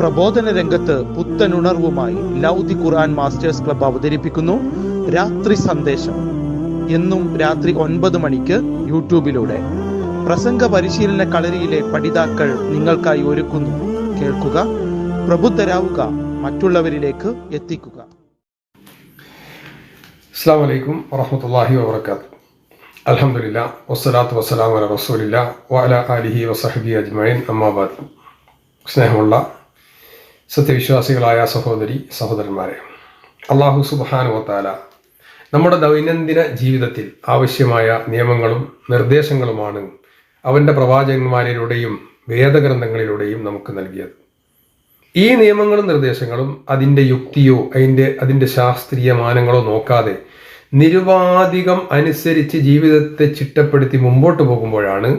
പ്രബോധന രംഗത്ത് പുത്തനുണർവുമായി ലൗദി ഖുർആൻ masters club അവതരിപ്പിക്കുന്നു. രാത്രി സന്ദേശം. എന്നും രാത്രി ഒൻപത് മണിക്ക് യൂട്യൂബിലൂടെ. പ്രസംഗ പരിശീലന കളരിയിലെ പഠിതാക്കൾ നിങ്ങൾക്കായി ഒരുക്കുന്നു. കേൾക്കുക പ്രബുദ്ധരാവുക മറ്റുള്ളവരിലേക്ക് എത്തിക്കുക. അസ്സാം വറഹമത്തല്ലാഹി വാബർക്കാത്ത് അലഹമില്ല വസ്സലാത്തു വസ്സലാം അല റസൂലില്ല വഅല അലിഹി വസഹബി അജ്മൈൻ അമ്മാബാദ്. സ്നേഹമുള്ള സത്യവിശ്വാസികളായ സഹോദരി സഹോദരന്മാരെ അള്ളാഹു സുബാനുവത്താല നമ്മുടെ ദൈനംദിന ജീവിതത്തിൽ ആവശ്യമായ നിയമങ്ങളും നിർദ്ദേശങ്ങളുമാണ് അവന്റെ പ്രവാചകന്മാരിലൂടെയും വേദഗ്രന്ഥങ്ങളിലൂടെയും നമുക്ക് നൽകിയത്. ഈ നിയമങ്ങളും നിർദ്ദേശങ്ങളും അതിന്റെ യുക്തിയോ അതിന്റെ അതിന്റെ ശാസ്ത്രീയ മാനങ്ങളോ നോക്കാതെ നിരുപാധികം അനുസരിച്ച് ജീവിതത്തെ ചിട്ടപ്പെടുത്തി മുമ്പോട്ട് പോകുമ്പോഴാണ്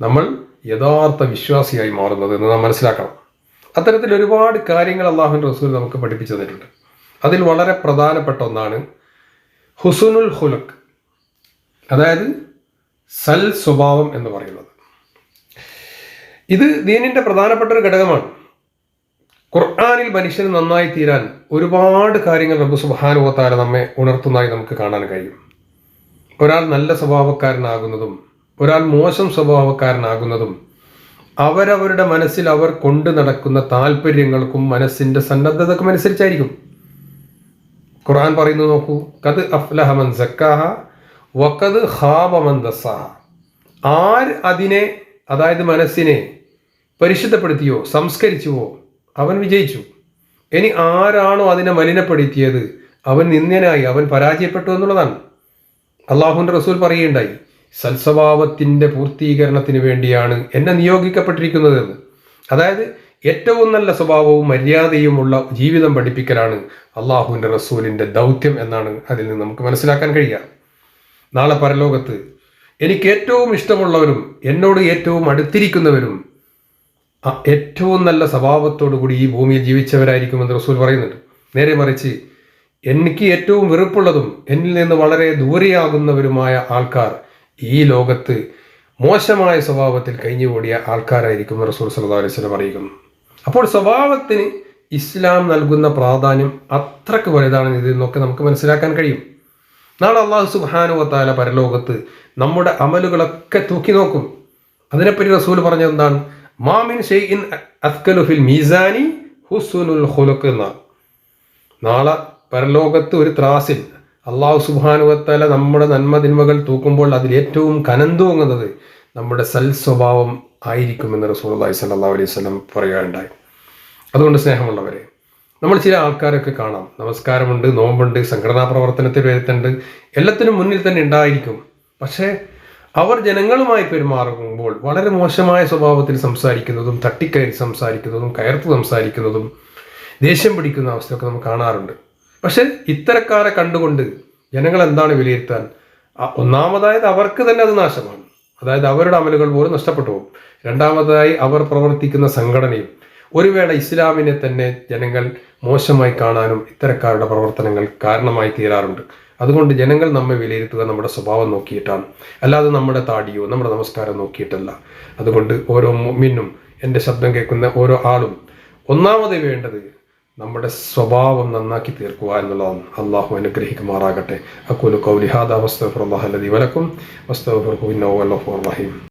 നമ്മൾ യഥാർത്ഥ വിശ്വാസിയായി മാറുന്നത് എന്ന് നാം മനസ്സിലാക്കണം. അത്തരത്തിൽ ഒരുപാട് കാര്യങ്ങൾ അള്ളാഹുൻ റസൂൽ നമുക്ക് പഠിപ്പിച്ചു തന്നിട്ടുണ്ട്. അതിൽ വളരെ പ്രധാനപ്പെട്ട ഒന്നാണ് ഹുസുനുൽ ഹുലക് അതായത് സൽ സ്വഭാവം എന്ന് പറയുന്നത്. ഇത് ദീനിന്റെ പ്രധാനപ്പെട്ട ഒരു ഘടകമാണ്. ഖുർആാനിൽ മനുഷ്യന് നന്നായി തീരാൻ ഒരുപാട് കാര്യങ്ങൾ റബ്ബു സുബാനുവത്താല നമ്മെ ഉണർത്തുന്നതായി നമുക്ക് കാണാൻ കഴിയും. ഒരാൾ നല്ല സ്വഭാവക്കാരനാകുന്നതും ഒരാൾ മോശം സ്വഭാവക്കാരനാകുന്നതും അവരവരുടെ മനസ്സിൽ അവർ കൊണ്ടു നടക്കുന്ന താല്പര്യങ്ങൾക്കും മനസ്സിന്റെ സന്നദ്ധതക്കും അനുസരിച്ചായിരിക്കും. ഖുർആൻ പറയുന്നു നോക്കൂ കത് അഫ്ലഹമൻ സക്കാഹ വക്കത് ഹാബമൻ ദസാഹ. ആർ അതിനെ അതായത് മനസ്സിനെ പരിശുദ്ധപ്പെടുത്തിയോ സംസ്കരിച്ചുവോ അവൻ വിജയിച്ചു. ഇനി ആരാണോ അതിനെ മലിനപ്പെടുത്തിയത്? അവൻ നിന്ദ്യനായി അവൻ പരാജയപ്പെട്ടു എന്നുള്ളതാണ്. അള്ളാഹുന്റെ റസൂൽ പറയുകയുണ്ടായി സൽസ്വഭാവത്തിന്റെ പൂർത്തീകരണത്തിന് വേണ്ടിയാണ് എന്നെ നിയോഗിക്കപ്പെട്ടിരിക്കുന്നതെന്ന്. അതായത് ഏറ്റവും നല്ല സ്വഭാവവും മര്യാദയുമുള്ള ജീവിതം പഠിപ്പിക്കലാണ് അള്ളാഹുവിന്റെ റസൂലിന്റെ ദൗത്യം എന്നാണ് അതിൽ നിന്ന് നമുക്ക് മനസ്സിലാക്കാൻ കഴിയുക. നാളെ പരലോകത്ത് എനിക്ക് ഏറ്റവും ഇഷ്ടമുള്ളവരും എന്നോട് ഏറ്റവും അടുത്തിരിക്കുന്നവരും ഏറ്റവും നല്ല സ്വഭാവത്തോടു കൂടി ഈ ഭൂമിയിൽ ജീവിച്ചവരായിരിക്കുമെന്ന് റസൂൽ പറയുന്നുണ്ട്. നേരെ മറിച്ച് എനിക്ക് ഏറ്റവും വെറുപ്പുള്ളതും എന്നിൽ നിന്ന് വളരെ ദൂരെയാകുന്നവരുമായ ആൾക്കാർ ഈ ലോകത്ത് മോശമായ സ്വഭാവത്തിൽ കഴിഞ്ഞുകൂടിയ ആൾക്കാരായിരിക്കും റസൂൽ സല്ലാ അലൈഹി വസല്ലം അറിയിക്കുന്നു. അപ്പോൾ സ്വഭാവത്തിന് ഇസ്ലാം നൽകുന്ന പ്രാധാന്യം അത്രയ്ക്ക് വലുതാണെന്ന് ഇതിൽ നിന്നൊക്കെ നമുക്ക് മനസ്സിലാക്കാൻ കഴിയും. നാളെ അള്ളാഹു സുബാനുവത്താല പരലോകത്ത് നമ്മുടെ അമലുകളൊക്കെ തൂക്കി നോക്കും. അതിനെപ്പറ്റി റസൂൽ പറഞ്ഞത് എന്താണ് മാമിൻ ഷെയ്ഇൻ അസ്കലു ഫിൽ മീസാനി ഹുസുനുൽ ഹുലുക്ക് എന്നാണ്. നാളെ പരലോകത്ത് ഒരു ത്രാസിൽ അള്ളാഹു സുബാനുവത്തല നമ്മുടെ നന്മതിന്മകൾ തൂക്കുമ്പോൾ അതിൽ ഏറ്റവും കനം തൂങ്ങുന്നത് നമ്മുടെ സൽ സ്വഭാവം ആയിരിക്കുമെന്ന് റസൂൽ അള്ളാഹി സല്ലാ അലൈഹി സ്വലം പറയുകയുണ്ടായി. അതുകൊണ്ട് സ്നേഹമുള്ളവരെ നമ്മൾ ചില ആൾക്കാരൊക്കെ കാണാം. നമസ്കാരമുണ്ട് നോമ്പുണ്ട് സംഘടനാ പ്രവർത്തനത്തിൽ വരുത്തുണ്ട് എല്ലാത്തിനും മുന്നിൽ തന്നെ ഉണ്ടായിരിക്കും. പക്ഷേ അവർ ജനങ്ങളുമായി പെരുമാറുമ്പോൾ വളരെ മോശമായ സ്വഭാവത്തിൽ സംസാരിക്കുന്നതും തട്ടിക്കയറി സംസാരിക്കുന്നതും കയർത്ത് സംസാരിക്കുന്നതും ദേഷ്യം പിടിക്കുന്ന അവസ്ഥയൊക്കെ നമ്മൾ കാണാറുണ്ട്. പക്ഷെ ഇത്തരക്കാരെ കണ്ടുകൊണ്ട് ജനങ്ങൾ എന്താണ് വിലയിരുത്താൻ ഒന്നാമതായത് അവർക്ക് തന്നെ അത് നാശമാണ്. അതായത് അവരുടെ അമലുകൾ പോലും നഷ്ടപ്പെട്ടു പോകും. രണ്ടാമതായി അവർ പ്രവർത്തിക്കുന്ന സംഘടനയും ഒരു വേള ഇസ്ലാമിനെ തന്നെ ജനങ്ങൾ മോശമായി കാണാനും ഇത്തരക്കാരുടെ പ്രവർത്തനങ്ങൾ കാരണമായി തീരാറുണ്ട്. അതുകൊണ്ട് ജനങ്ങൾ നമ്മെ വിലയിരുത്തുക നമ്മുടെ സ്വഭാവം നോക്കിയിട്ടാണ്. അല്ലാതെ നമ്മുടെ താടിയോ നമ്മുടെ നമസ്കാരം നോക്കിയിട്ടല്ല. അതുകൊണ്ട് ഓരോ മിന്നും എന്റെ ശബ്ദം കേൾക്കുന്ന ഓരോ ആളും ഒന്നാമത് വേണ്ടത് നമ്മുടെ സ്വഭാവം നന്നാക്കി തീർക്കുക എന്നുള്ളതാണ്. അള്ളാഹു അനുഗ്രഹിക്കുമാറാകട്ടെ. അക്കൂലു കൗലിഹാദ ഹാദ വലക്കും വസ്തഫർ റഹീം.